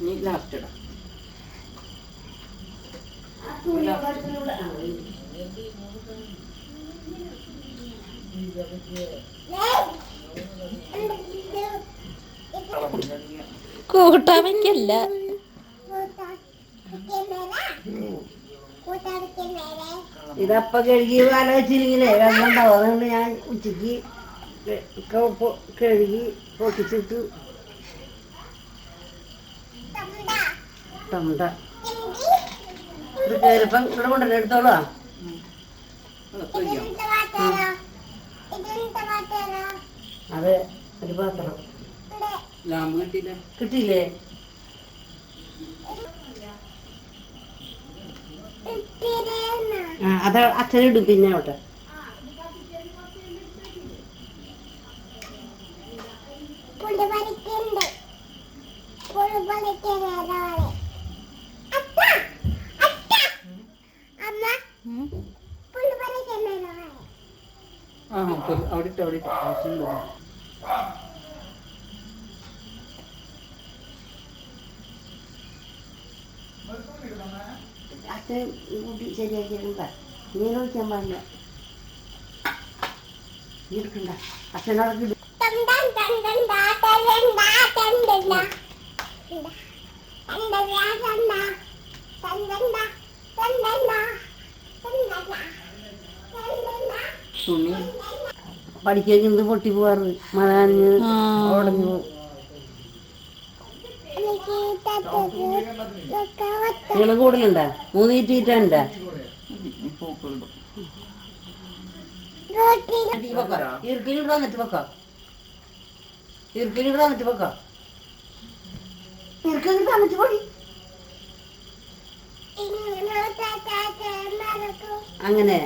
ഇനി ലാസ്റ്റ് ഇടാം. കൂട്ടാൻ വയ്ക്കല്ല ഇതപ്പ കഴുകി ആലോചിച്ചിരിക്കില്ലേ വെള്ളം ഉണ്ടാവും. അതുകൊണ്ട് ഞാൻ ഉച്ചയ്ക്ക് കഴുകി പൊട്ടിച്ചിട്ട്. ടമട്ട ഇത് കയറിപ്പം ഇവിടെ കൊണ്ടുവന്നെ എടുത്തോളാ അത് ഒരു പാത്രം. കിട്ടിയില്ല. അത് അച്ഛനിടും പിന്നെ അവിടെ. ആ പൊ- അവിടെ ഇട്ട് അവിടെ ഇട്ട് ആവശ്യമുണ്ടോ അച്ഛൻ കൂട്ടി ശരിയാക്കിയിട്ടുണ്ട നീ നോക്കാൻ പാടില്ല നീ എടുക്കണ്ട അച്ഛനവിടെ തുണി പഠിക്കുന്നത് പൊട്ടി പോവാറ് മഴ നനഞ്ഞ്. ഉടഞ്ഞു നീളം കൂടുതലുണ്ടാ മൂന്ന് ഇറുക്കിലിട്ട് വന്നിട്ട് വെക്കാം ഇരുക്കിലിട്ട് വന്നിട്ട് വെക്കാം ഇറുക്കിലിട്ട് വന്നിട്ട് പോടി. അങ്ങനെ.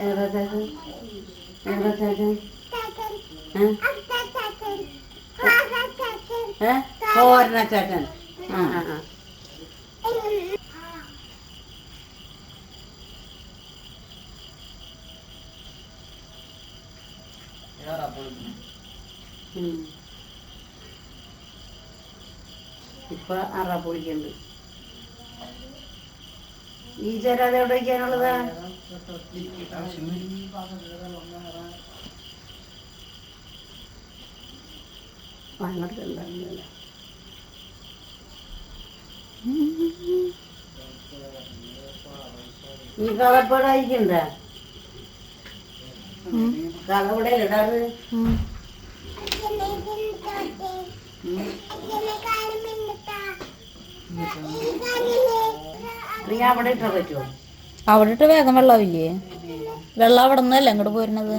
ഏതാ ചേട്ടൻ ഏതാ ചേട്ടൻ ഏ? ഏ? പോരണ ചേട്ടൻ ആ ആ. ആ ഉം. ഇപ്പൊ അറ പൊടിക്കുണ്ട് ഈ ചേരാതെ എവിടെ വയ്ക്കാനുള്ളതാ അങ്ങോട്ട് ഉണ്ടാകുന്നില്ല ഈ കളപ്പടായിക്കണ്ട കളവിടെ ഇടാറ്? അവിടെ ഇട്ടാ അവിടെ ഇട്ട് വേഗം വെള്ളാവില്ലേ? വെള്ളം അവിടെ നിന്നല്ലേ അങ്ങോട്ട് പോരുന്നത്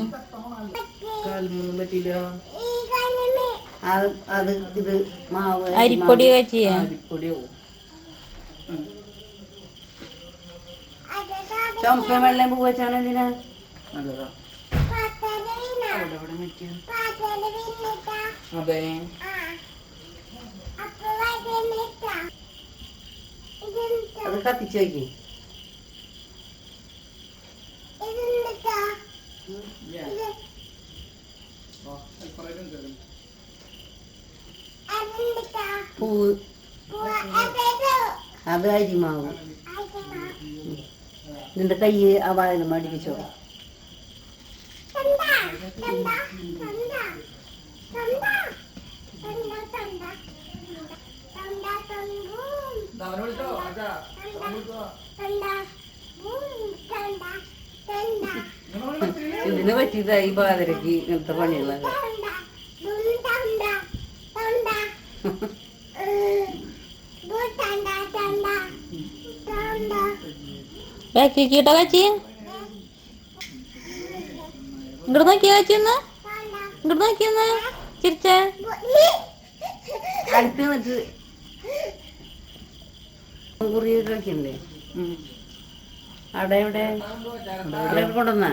അരിപ്പൊടി കാച്ചിയാ ചുമപ്പ വെള്ളം പൂ വെച്ചാണ് എന്തിനാ? നല്ലതാ. അവിടെ അവിടെ നിൽക്കാം അതെ. അത് കത്തിച്ച് വയ്ക്കേ പൂ. അത് അരിമാവ്. നിന്റെ കൈ ആ വാഴ മടി വെച്ചോ ഇതിന് പറ്റിയതായി പാതിരക്ക് ഇങ്ങനത്തെ പണികളൊക്കെ കാച്ചി? ഇങ്ങോട്ട് നോക്കിയാ കാച്ചി ഒന്ന്? ഇങ്ങോട്ട് നോക്കിയെന്ന് ചിരിച്ച? അടുത്ത് നിന്നിട്ട് കുറി കളിക്കണ്ടേ അവിടെ കൊണ്ടുവന്ന.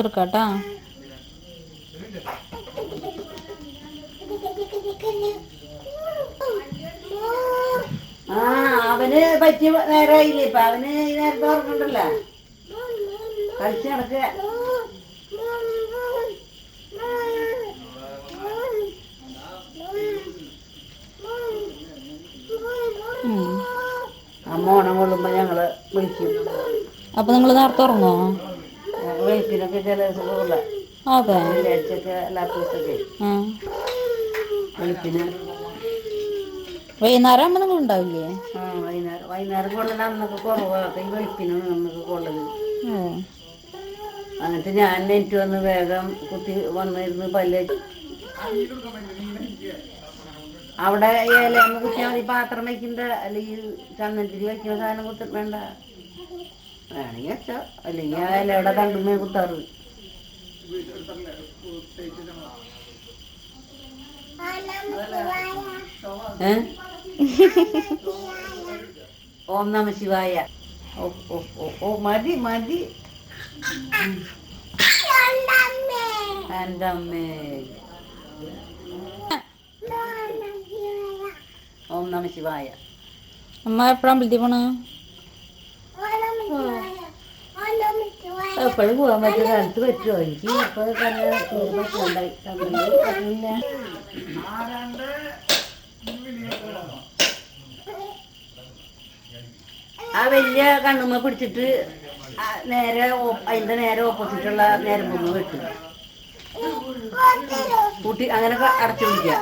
എടുക്കാട്ടാ. ആ അവന് പറ്റിയ നേരമായില്ലേ ഇപ്പൊ അവന് നേരത്തെ ഓർക്കണ്ടല്ലോ കളിച്ച് നടക്കുക. മോണം കൊള്ളുമ്പോ ഞങ്ങൾ വിളിക്കും. അപ്പൊ നിങ്ങൾ നേരത്തെ ഉറങ്ങോ? വെളുപ്പിനൊക്കെ ചില ദിവസം പോകില്ല അതെ. വെള്ളിയാഴ്ചയൊക്കെ അല്ലാത്ത ദിവസമൊക്കെ ആ. വെളുപ്പിന്. വൈകുന്നേരം ആകുമ്പോ നിങ്ങൾ ഉണ്ടാവില്ലേ? ആ വൈകുന്നേരം. വൈകുന്നേരം കൊള്ളൽ അന്നൊക്കെ കുറവാണ് ഈ വെളുപ്പിനാണ് അന്നൊക്കെ കൊള്ളത് എന്നിട്ട് ഞാൻ എനിക്ക് വന്ന് വേഗം കുത്തി വന്നിരുന്ന് പല്ല് അവിടെ ഇലയമ്മ കുത്തിയാൽ മതി. പാത്രം വയ്ക്കണ്ട അല്ലെങ്കിൽ ചന്ദനത്തിരി വയ്ക്കുന്ന സാധനം കുത്തി വേണ്ട. വേണമെങ്കിൽ വെച്ചോ. അല്ലെങ്കിൽ ഇലയുടെ കണ്ടുമേ കുത്താറ്. ഓം നമ ശിവായ. ഓ ഓ ഓ ഓ മതി മതി. എന്റെ അമ്മേ ഓം നമ ശിവായ. അമ്മ എപ്പോഴാ അമ്പലത്തിൽ പോണ? എപ്പോഴും പോകാൻ പറ്റിയ കാലത്ത് പറ്റുമോ എനിക്ക് ഇപ്പൊ തന്നെ പറ്റുന്നുണ്ടായി പറ്റില്ല ആ വലിയ കണ്ണുമ്മ പിടിച്ചിട്ട് നേരെ അതിന്റെ നേരെ ഓപ്പോസിറ്റുള്ള നേരെ മുമ്പ് വെട്ടു. കൂട്ടി അങ്ങനെ അടച്ചു പിടിക്കുക.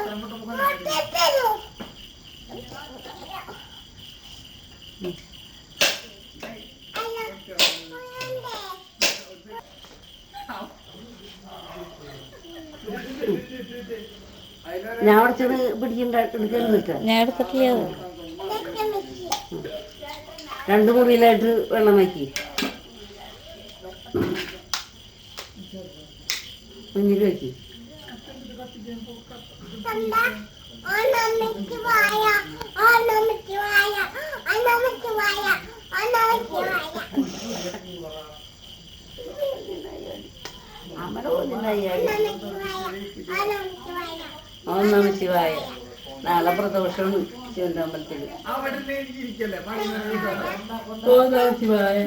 ഞാൻ അടച്ചത് പിടിക്കണ്ട എടുക്കൽ നിൽക്കാം. ഞാൻ എടുത്തിട്ടില്ല. രണ്ട് മുറിയിലായിട്ട് വെള്ളം വയ്ക്കി മുന്നിൽ വയ്ക്കി പോലുണ്ടായി ഓം നമ ശിവായ. നാളെ പ്രദോഷമാണ് ശിവന്റെ അമ്പലത്തിൽ ഓം നമ ശിവായ.